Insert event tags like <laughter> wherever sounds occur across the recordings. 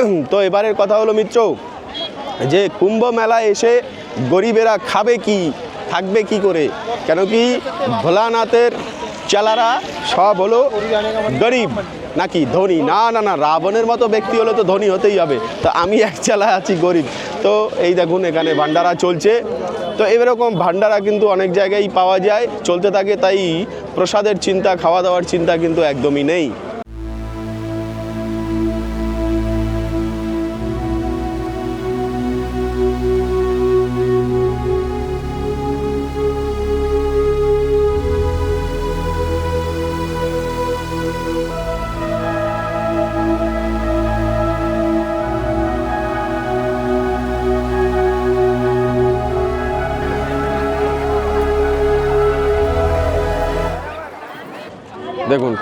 <clears throat> তো এবারের কথা হলো মিত্র, যে কুম্ভ মেলায় এসে গরিবেরা খাবে কি, থাকবে কি করে? কেন কি ভোলানাথের চেলারা সব হলো গরিব নাকি ধনী? না না না, রাবণের মতো ব্যক্তি হলে তো ধনী হতেই হবে। তো আমি এক চালা আছি গরিব। তো এই দেখুন এখানে ভান্ডারা চলছে। তো এরকম ভান্ডারা কিন্তু অনেক জায়গায় পাওয়া যায়, চলতে থাকে, তাই প্রসাদের চিন্তা খাওয়া দাওয়ার চিন্তা কিন্তু একদমই নেই।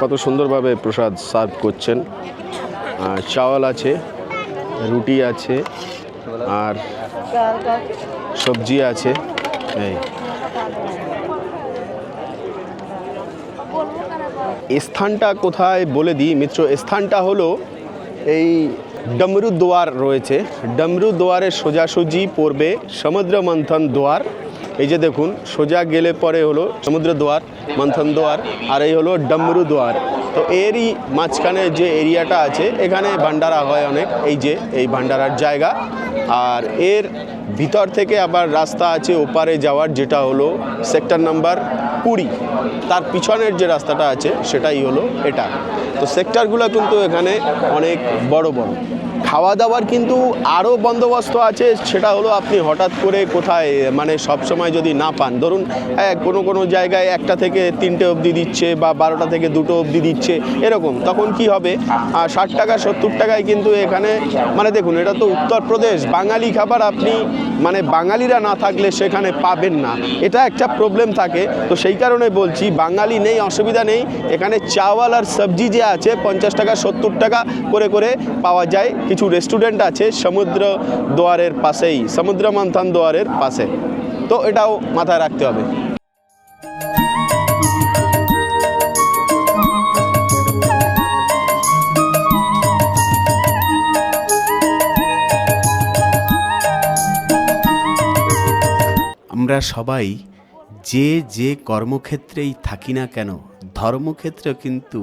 কত সুন্দরভাবে প্রসাদ সার্ভ করছেন। চাওয়াল আছে, রুটি আছে, আর সবজি আছে। এই। স্থানটা কোথায় বলে দিই মিত্র? স্থানটা হলো এই ডমরু রয়েছে। ডমরু সোজাসুজি পড়বে সমুদ্র মন্থন দোয়ার। এই যে দেখুন, সোজা গেলে পরে হলো সমুদ্র দোয়ার, মন্থন দোয়ার, আর এই হলো ডমরু দোয়ার। তো এরই মাঝখানে যে এরিয়াটা আছে, এখানে ভান্ডারা হয় অনেক, এই যে, এই ভান্ডারার জায়গা। আর এর ভিতর থেকে আবার রাস্তা আছে ওপারে যাওয়ার, যেটা হলো সেক্টর নাম্বার কুড়ি। তার পিছনের যে রাস্তাটা আছে, সেটাই হলো এটা। তো সেক্টরগুলো কিন্তু এখানে অনেক বড় বড়। খাওয়া দাওয়ার কিন্তু আরও বন্দোবস্ত আছে, সেটা হলো আপনি হঠাৎ করে কোথায় মানে সব সময় যদি না পান, ধরুন হ্যাঁ কোনো কোনো জায়গায় একটা থেকে তিনটে অবধি দিচ্ছে বা বারোটা থেকে দুটো অবধি দিচ্ছে, এরকম, তখন কি হবে? ষাট টাকা, সত্তর টাকায় কিন্তু এখানে মানে দেখুন, এটা তো উত্তরপ্রদেশ বাঙালি খাবার আপনি মানে বাঙালিরা না থাকলে সেখানে পাবেন না, এটা একটা প্রবলেম থাকে, তো সেই কারণে বলছি, বাঙালি নেই, অসুবিধা নেই, এখানে চাওয়াল আর সবজি যে আছে, পঞ্চাশ টাকা, সত্তর টাকা করে করে পাওয়া যায়, কিছু রেস্টুরেন্ট আছে সমুদ্র দোয়ারের পাশেই, সমুদ্র মন্থন দোয়ারের পাশে। তো এটাও মাথায় রাখতে হবে। আমরা সবাই যে যে কর্মক্ষেত্রেই থাকি না কেন ধর্মক্ষেত্রে কিন্তু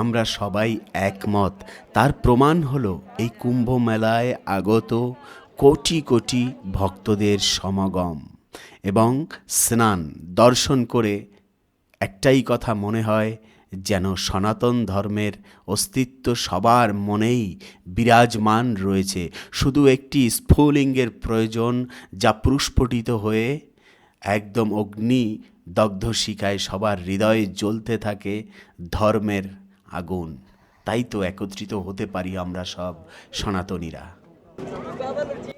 আমরা সবাই একমত। তার প্রমাণ হলো এই কুম্ভ মেলায় আগত কোটি কোটি ভক্তদের সমাগম এবং স্নান, দর্শন করে একটাই কথা মনে হয়, যেন সনাতন ধর্মের অস্তিত্ব সবার মনেই বিরাজমান রয়েছে। শুধু একটি স্ফুলিঙ্গের প্রয়োজন যা প্রস্ফুটিত হয়ে একদম অগ্নি দগ্ধ শিখায় সবার হৃদয়ে জ্বলতে থাকে ধর্মের আগুন। তাই তো একত্রিত হতে পারি আমরা সব সনাতনীরা।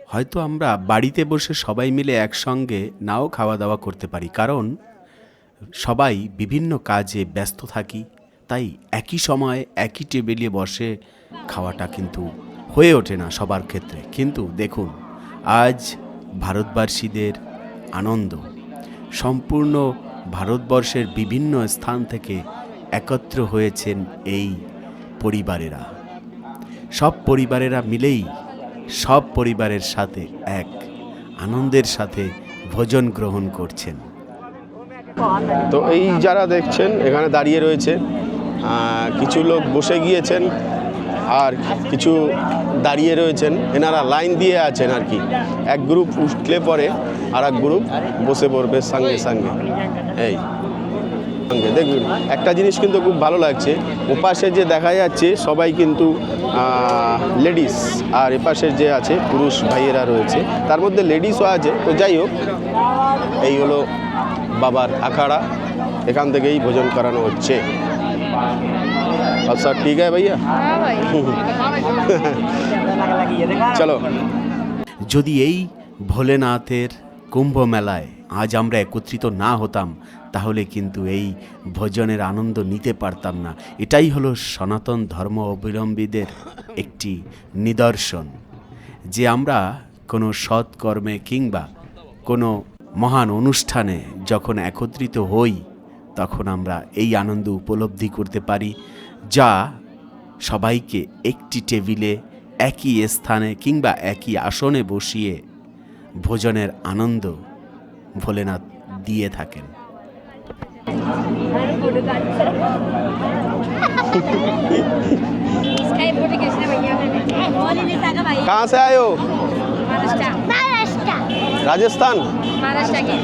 হয়তো আমরা বাড়িতে বসে সবাই মিলে একসঙ্গে নাও খাওয়া দাওয়া করতে পারি, কারণ সবাই বিভিন্ন কাজে ব্যস্ত থাকি, তাই একই সময় একই টেবিলে বসে খাওয়াটা কিন্তু হয়ে ওঠে না সবার ক্ষেত্রে। কিন্তু দেখুন, আজ ভারতবাসীদের আনন্দ। সম্পূর্ণ ভারতবর্ষের বিভিন্ন স্থান থেকে একত্র হয়েছেন এই পরিবারেরা। সব পরিবারেরা মিলেই সব পরিবারের সাথে এক, আনন্দের সাথে ভোজন গ্রহণ করছেন। তো এই যারা দেখছেন, এখানে দাঁড়িয়ে রয়েছে কিছু লোক বসে গিয়েছেন আর কিছু দাঁড়িয়ে রয়েছেন, এনারা লাইন দিয়ে আছেন আর কি। এক গ্রুপ উঠলে পরে আর এক গ্রুপ বসে পড়বে সঙ্গে সঙ্গে। এই, সঙ্গে। দেখুন, একটা জিনিস কিন্তু খুব ভালো লাগছে, ওপাশে যে দেখা যাচ্ছে সবাই কিন্তু লেডিস আর এপাশে যে আছে পুরুষ ভাইয়েরা রয়েছে, তার মধ্যে লেডিসও আছে। তো যাই হোক, এই হলো বাবার আখাড়া, এখান থেকেই ভোজন করানো হচ্ছে। আচ্ছা ঠিক আছে ভাইয়া। চলো। যদি এই ভোলেনাথের কুম্ভ মেলায় আজ আমরা একত্রিত না হতাম, তাহলে কিন্তু এই ভোজনের আনন্দ নিতে পারতাম না। এটাই হলো সনাতন ধর্ম অবলম্বীদের একটি নিদর্শন, যে আমরা কোনো সৎকর্মে কিংবা কোনো মহান অনুষ্ঠানে যখন একত্রিত হই, তখন আমরা এই আনন্দ উপলব্ধি করতে পারি। যা সবাইকে একটি টেবিলে একই স্থানে কিংবা একই আসনে বসিয়ে ভোজনের আনন্দ ভোলেনাথ দিয়ে থাকেন <laughs> इसका ये फोटो खींचना भैया मैंने बोली नहीं सका भाई कहाँ से आए हो महाराष्ट्र महाराष्ट्र राजस्थान महाराष्ट्र के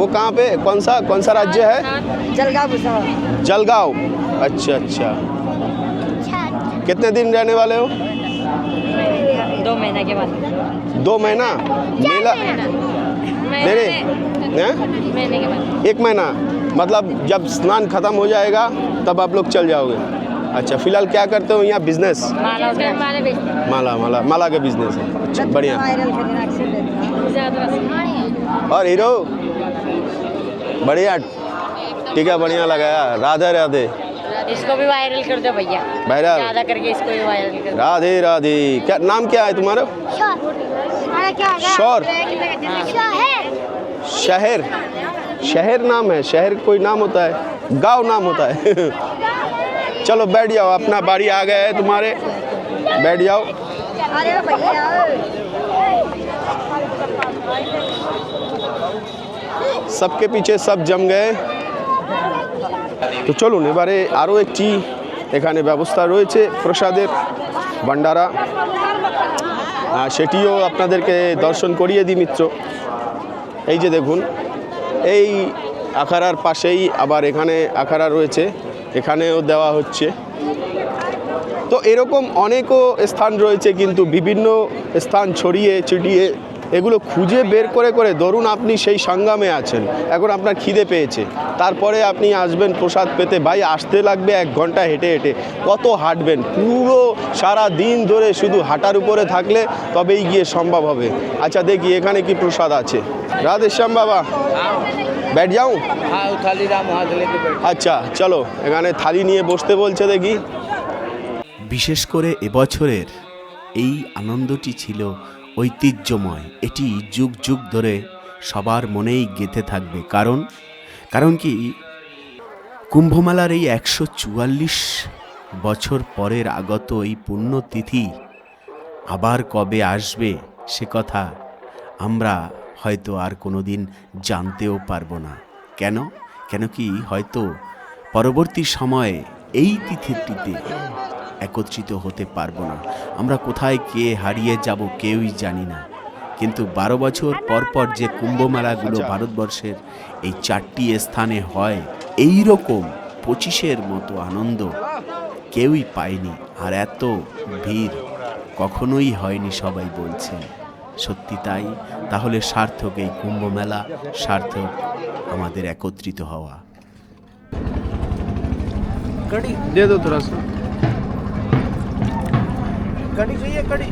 वो कहाँ पे? कौन सा कौन सा राज्य है? जलगांव जलगांव। अच्छा अच्छा। कितने दिन रहने वाले हो? दो महीना के बाद। दो महीना? मेला नहीं नहीं। के बाद। एक महीना। मतलब जब स्नान खत्म हो जाएगा तब आप लोग चल जाओगे। अच्छा फ़िलहाल क्या करते हो यहाँ बिज़नेस माला माला माला माला का बिज़नेस है। अच्छा बढ़िया। और हीरो? बढ़िया ठीक है बढ़िया लगाया राधे राधे। इसको भी वायरल कर दो भैया। वायरल? ज़्यादा करके इसको भी वायरल कर दो। राधे राधे। क्या नाम क्या है तुम्हारा? शौर। शहर। शहर नाम है। शहर कोई नाम होता है। गाँव नाम होता है। <laughs> चलो बैठ जाओ। अपना बारी आ गया है तुम्हारे। बैठ जाओ। अरे भैया। सबके पीछे सब जम गए তো চলুন এবারে আরও একটি এখানে ব্যবস্থা রয়েছে প্রসাদের ভান্ডারা আহ, সেটিও আপনাদেরকে দর্শন করিয়ে দিই মিত্র এই যে দেখুন এই আখাড়ার পাশেই আবার এখানে আখাড়া রয়েছে এখানেও দেওয়া হচ্ছে তো এরকম অনেকও স্থান রয়েছে কিন্তু বিভিন্ন স্থান ছড়িয়ে ছিটিয়ে এগুলো খুঁজে বের করে করে ধরুন আপনি সেই সংগ্রামে আছেন এখন আপনার খিদে পেয়েছে তারপরে আপনি আসবেন প্রসাদ পেতে ভাই আসতে লাগবে এক ঘণ্টা হেঁটে হেঁটে কত হাঁটবেন পুরো সারা দিন ধরে শুধু হাঁটার উপরে থাকলে তবেই গিয়ে সম্ভব হবে। আচ্ছা দেখি এখানে কি প্রসাদ আছে। রাধেশ্যাম বাবা ব্যাট যাও। আচ্ছা চলো এখানে থালি নিয়ে বসতে বলছে দেখি। বিশেষ করে এবছরের এই আনন্দটি ছিল ঐতিহ্যময়। এটি যুগ যুগ ধরে সবার মনেই গেঁথে থাকবে। কারণ কারণ কি, কুম্ভমেলার এই একশো চুয়াল্লিশ বছর পরের আগত এই পুণ্যতিথি আবার কবে আসবে সে কথা আমরা হয়তো আর কোনো দিন জানতেও পারব না। কেন? কেন কি হয়তো পরবর্তী সময়ে এই তিথিটিতে একত্রিত হতে পারব না। আমরা কোথায় কে হারিয়ে যাব কেউই জানি না। কিন্তু বারো বছর পরপর যে কুম্ভমেলাগুলো আচ্ছা। ভারতবর্ষের এই চারটি স্থানে হয় এই রকম পঁচিশের মতো আনন্দ কেউই পায়নি। আর এত ভিড় কখনোই হয়নি সবাই বলছে। সত্যি তাই? তাহলে সার্থক এই কুম্ভমেলা সার্থক আমাদের একত্রিত হওয়া। গাড়ি দো তোরা કડી જોઈએ કડી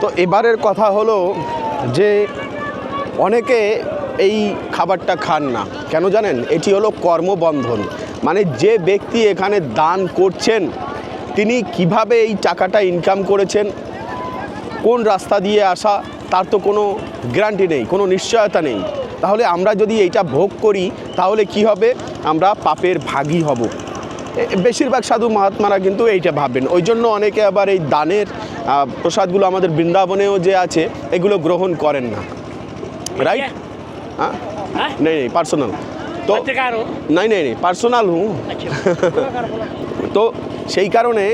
তো এবারের কথা হলো যে অনেকে এই খাবারটা খান না। কেন জানেন? এটি হলো কর্মবন্ধন। মানে যে ব্যক্তি এখানে দান করছেন, তিনি কীভাবে এই টাকাটা ইনকাম করেছেন, কোন রাস্তা দিয়ে আসা, তার তো কোনো গ্যারান্টি নেই, কোনো নিশ্চয়তা নেই। তাহলে আমরা যদি এইটা ভোগ করি তাহলে কি হবে? আমরা পাপের ভাগী হব। বেশিরভাগ সাধু মহাত্মারা কিন্তু এইটা ভাববেন। ওই জন্য অনেকে আবার এই দানের প্রসাদগুলো আমাদের বৃন্দাবনেও যে আছে এগুলো গ্রহণ করেন না। রাইট আচ্ছা। হ্যাঁ? নেই নেই পার্সোনাল তো আচ্ছা, নাই নাই নেই পার্সোনাল হুম। আচ্ছা। <laughs> তো সেই কারণে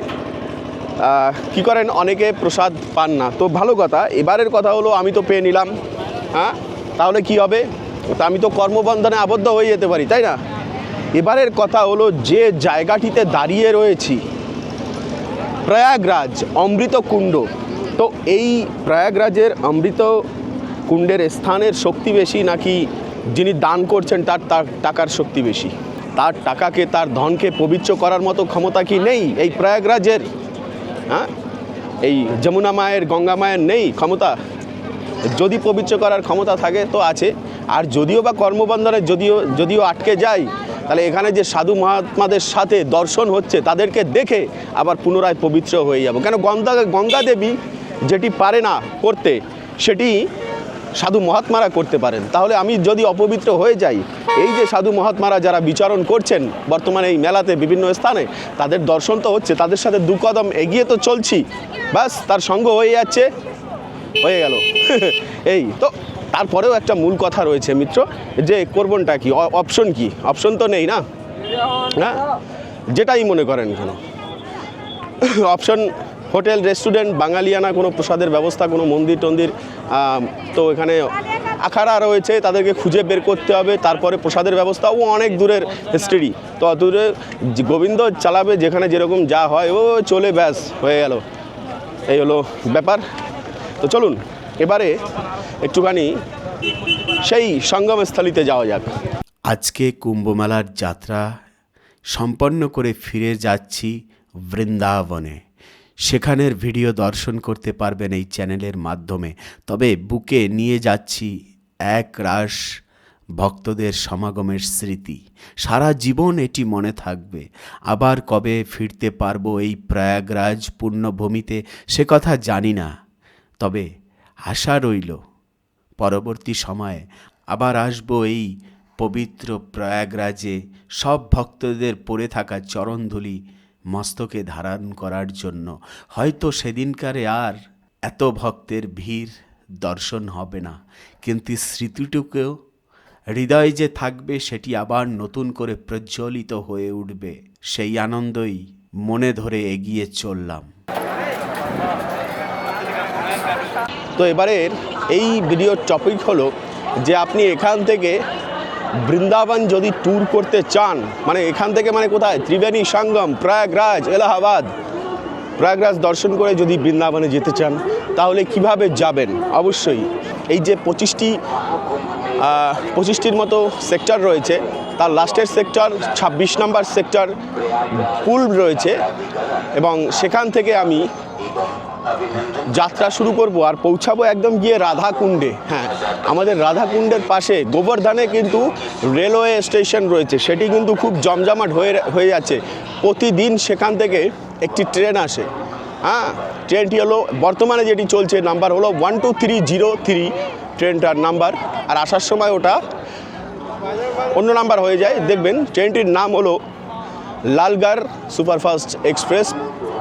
কি করেন? অনেকে প্রসাদ পান না। তো ভালো কথা এবারের কথা হলো আমি তো পেয়ে নিলাম। হ্যাঁ? তাহলে কি হবে? তো আমি তো কর্মবন্ধনে আবদ্ধ হয়ে যেতে পারি, তাই না? এবারের কথা হলো যে জায়গাটিতে দাঁড়িয়ে রয়েছি, প্রয়াগরাজ অমৃত কুণ্ড। তো এই প্রয়াগরাজের অমৃত কুণ্ডের স্থানের শক্তি বেশি নাকি যিনি দান করছেন তার তার টাকার শক্তি বেশি? তার টাকাকে, তার ধনকে পবিত্র করার মতো ক্ষমতা কি নেই এই প্রয়াগরাজের? হ্যাঁ? এই যমুনা মায়ের, গঙ্গা মায়ের নেই ক্ষমতা? যদি পবিত্র করার ক্ষমতা থাকে, তো আছে। আর যদিও বা কর্মবন্ধনে যদিও যদিও আটকে যায়, তাহলে এখানে যে সাধু মহাত্মাদের সাথে দর্শন হচ্ছে, তাদেরকে দেখে আবার পুনরায় পবিত্র হয়ে যাব। কেন গঙ্গা গঙ্গা দেবী যেটি পারে না করতে, সেটি সাধু মহাত্মারা করতে পারেন। তাহলে আমি যদি অপবিত্র হয়ে যাই, এই যে সাধু মহাত্মারা যারা বিচরণ করছেন, বর্তমানে এই মেলাতে বিভিন্ন স্থানে, তাদের দর্শন তো হচ্ছে, তাদের সাথে দু কদম এগিয়ে তো চলছি। ব্যাস, তার সঙ্গ হয়ে যাচ্ছে। হয়ে গেল। <laughs> এই তো, তারপরেও একটা মূল কথা রয়েছে মিত্র, যে করবনটা কি? অপশন কি? অপশন তো নেই না? হ্যাঁ যেটাই মনে করেন কেন অপশন হোটেল রেস্টুরেন্ট বাঙালিয়ানা, কোনো প্রসাদের ব্যবস্থা, কোনো মন্দির টন্দির তো এখানে আখাড়া রয়েছে, তাদেরকে খুঁজে বের করতে হবে। তারপরে প্রসাদের ব্যবস্থা ও অনেক দূরের হিস্ট্রি তো অত দূরে গোবিন্দ চালাবে যেখানে যেরকম যা হয়, ও চলে ব্যাস, হয়ে গেল। এই হলো ব্যাপার। তো চলুন, এবারে একটুখানি সেই সঙ্গমস্থলিতে যাওয়া যাক। আজকে কুম্ভমেলার যাত্রা সম্পন্ন করে ফিরে যাচ্ছি বৃন্দাবনে। সেখানের ভিডিও দর্শন করতে পারবেন এই চ্যানেলের মাধ্যমে। তবে বুকে নিয়ে যাচ্ছি এক রাস ভক্তদের সমাগমের স্মৃতি। সারা জীবন এটি মনে থাকবে। আবার কবে ফিরতে পারব এই প্রয়াগরাজ পূর্ণভূমিতে, সে কথা জানি না। তবে আশা রইল, পরবর্তী সময়ে আবার আসব এই পবিত্র প্রয়াগরাজে সব ভক্তদের পড়ে থাকা চরণধুলি মস্তকে ধারণ করার জন্য। হয়তো সেদিনকারে আর এত ভক্তের ভিড় দর্শন হবে না, কিন্তু স্মৃতিটুকুও হৃদয় যে থাকবে সেটি আবার নতুন করে প্রজ্বলিত হয়ে উঠবে। সেই আনন্দই মনে ধরে এগিয়ে চললাম। তো এবারের এই ভিডিওর টপিক হলো যে আপনি এখান থেকে বৃন্দাবন যদি ট্যুর করতে চান মানে এখান থেকে মানে কোথায়? ত্রিবেণী, সঙ্গম, প্রয়াগরাজ, এলাহাবাদ। প্রয়াগরাজ দর্শন করে যদি বৃন্দাবনে যেতে চান, তাহলে কীভাবে যাবেন? অবশ্যই এই যে পঁচিশটি পঁচিশটির মতো সেক্টর রয়েছে, তার লাস্টের সেক্টর ২৬ নম্বর সেক্টর পুল রয়েছে এবং সেখান থেকে আমি যাত্রা শুরু করব আর পৌঁছাবো একদম গিয়ে রাধাকুণ্ডে। হ্যাঁ আমাদের রাধাকুণ্ডের পাশে গোবর্ধনে কিন্তু রেলওয়ে স্টেশন রয়েছে। সেটি কিন্তু খুব জমজমাট হয়ে হয়ে যাচ্ছে। প্রতিদিন সেখান থেকে একটি ট্রেন আসে। হ্যাঁ ট্রেনটি হলো, বর্তমানে যেটি চলছে, নাম্বার হলো one two three zero three ট্রেনটার number. আর আসার সময় ওটা অন্য নাম্বার হয়ে যায়। দেখবেন, ট্রেনটির নাম হলো লালগড় সুপারফাস্ট এক্সপ্রেস।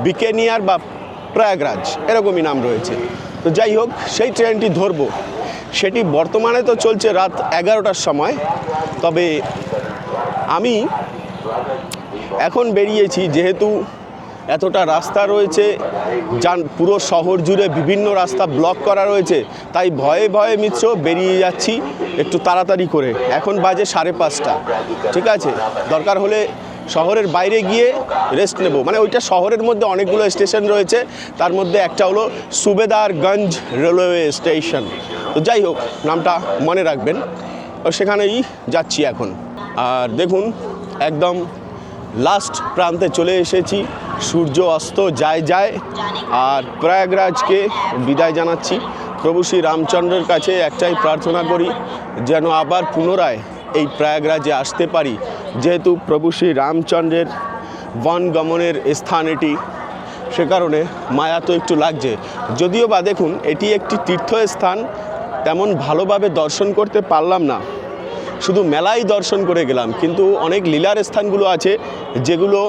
বিকেনিয়ার বা প্রয়াগরাজ, এরকমই নাম রয়েছে। তো যাই হোক, সেই ট্রেনটি ধরবো। সেটি বর্তমানে তো চলছে রাত এগারোটার সময়, তবে আমি এখন বেরিয়েছি যেহেতু এতটা রাস্তা রয়েছে, যান পুরো শহর জুড়ে বিভিন্ন রাস্তা ব্লক করা রয়েছে, তাই ভয়ে ভয়ে মিত্র বেরিয়ে যাচ্ছি একটু তাড়াতাড়ি করে। এখন বাজে সাড়ে পাঁচটা। ঠিক আছে? দরকার হলে শহরের বাইরে গিয়ে রেস্ট নেব। মানে ওইটা শহরের মধ্যে অনেকগুলো স্টেশন রয়েছে। তার মধ্যে একটা হলো সুবেদারগঞ্জ রেলওয়ে স্টেশন তো যাই হোক, নামটা মনে রাখবেন। সেখানেই যাচ্ছি এখন। আর দেখুন, একদম লাস্ট প্রান্তে চলে এসেছি। সূর্য অস্ত, যায় যায়। আর প্রয়াগরাজকে বিদায় জানাচ্ছি। প্রভু শ্রী রামচন্দ্রের কাছে একটাই প্রার্থনা করি, যেন আবার পুনরায় এই প্রয়াগরাজে আসতে পারি। যেহেতু প্রভু শ্রী রামচন্দ্রের বন গমনের স্থান এটি, সে কারণে মায়া তো একটু লাগছে। যদিও বা দেখুন, এটি একটি তীর্থস্থান, তেমন ভালোভাবে দর্শন করতে পারলাম না। শুধু মেলাই দর্শন করে গেলাম, কিন্তু অনেক লীলার স্থানগুলো আছে, যেগুলো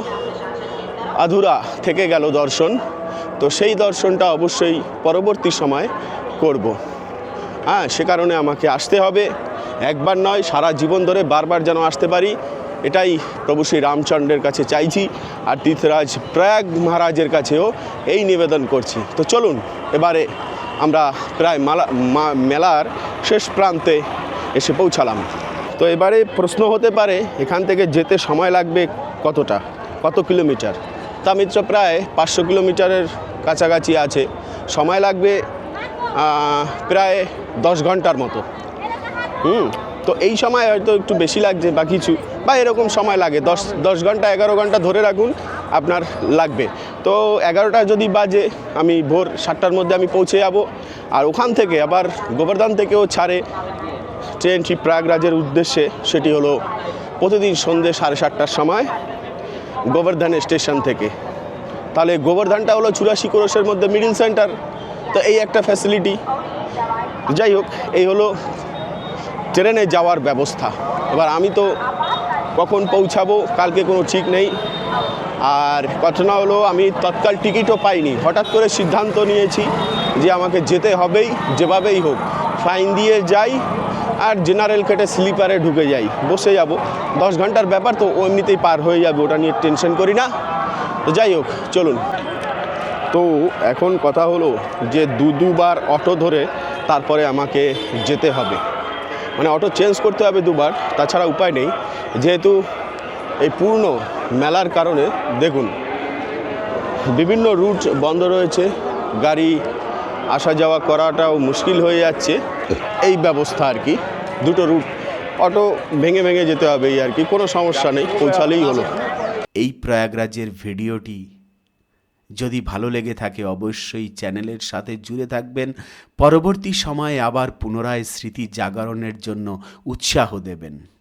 আধুরা থেকে গেল দর্শন। তো সেই দর্শনটা অবশ্যই পরবর্তী সময় করব। হ্যাঁ সে কারণে আমাকে আসতে হবে। একবার নয়, সারা জীবন ধরে বারবার যেন আসতে পারি, এটাই প্রভু শ্রী রামচন্দ্রের কাছে চাইছি আর তীর্থরাজ প্রয়াগ মহারাজের কাছেও এই নিবেদন করছি। তো চলুন, এবারে আমরা প্রায় মালা মেলার শেষ প্রান্তে এসে পৌঁছালাম। তো এবারে প্রশ্ন হতে পারে, এখান থেকে যেতে সময় লাগবে কতটা? কত কিলোমিটার? তা মিত্র, প্রায় পাঁচশো কিলোমিটারের কাছাকাছি আছে। সময় লাগবে প্রায় দশ ঘণ্টার মতো। হুম। তো এই সময় হয়তো একটু বেশি লাগছে বা কিছু, বা এরকম সময় লাগে। দশ দশ ঘণ্টা, এগারো ঘণ্টা ধরে রাখুন, আপনার লাগবে। তো এগারোটা যদি বাজে, আমি ভোর সাতটার মধ্যে আমি পৌঁছে যাব। আর ওখান থেকে আবার গোবর্ধন থেকেও ছাড়ে ট্রেনটি প্রয়াগরাজের উদ্দেশ্যে, সেটি হলো প্রতিদিন সন্ধ্যে সাড়ে সাতটার সময় গোবর্ধন স্টেশন থেকে। তাহলে গোবর্ধনটা হলো চুরাশি ক্রোশের মধ্যে মিডিল সেন্টার তো এই একটা ফ্যাসিলিটি যাই হোক, এই হলো ট্রেনে যাওয়ার ব্যবস্থা। এবার আমি তো কখন পৌঁছাবো, কালকে কোনো ঠিক নেই। আর ঘটনা হলো, আমি তৎকাল টিকিটও পাইনি। হঠাৎ করে সিদ্ধান্ত নিয়েছি যে আমাকে যেতে হবেই, যেভাবেই হোক। ফাইন দিয়ে যাই আর জেনারেল কেটে স্লিপারে ঢুকে যাই। বসে যাব। দশ ঘণ্টার ব্যাপার তো এমনিতেই পার হয়ে যাবে, ওটা নিয়ে টেনশন করি না। তো যাই হোক, চলুন। তো এখন কথা হলো যে দু দুবার অটো ধরে তারপরে আমাকে যেতে হবে। মানে অটো চেঞ্জ করতে হবে দুবার, তাছাড়া উপায় নেই। যেহেতু এই পূর্ণ মেলার কারণে, দেখুন, বিভিন্ন রুট বন্ধ রয়েছে, গাড়ি আসা যাওয়া করাটাও মুশকিল হয়ে যাচ্ছে। এই ব্যবস্থা আর কি, দুটো রুট অটো ভেঙে ভেঙে যেতে হবে এই আর কি, কোনো সমস্যা নেই, পৌঁছালেই হলো। এই প্রয়াগরাজের ভিডিওটি যদি ভালো লেগে থাকে অবশ্যই চ্যানেলের সাথে জুড়ে থাকবেন। পরবর্তী সময়ে আবার পুনরায় স্মৃতি জাগরণের জন্য উৎসাহ দেবেন।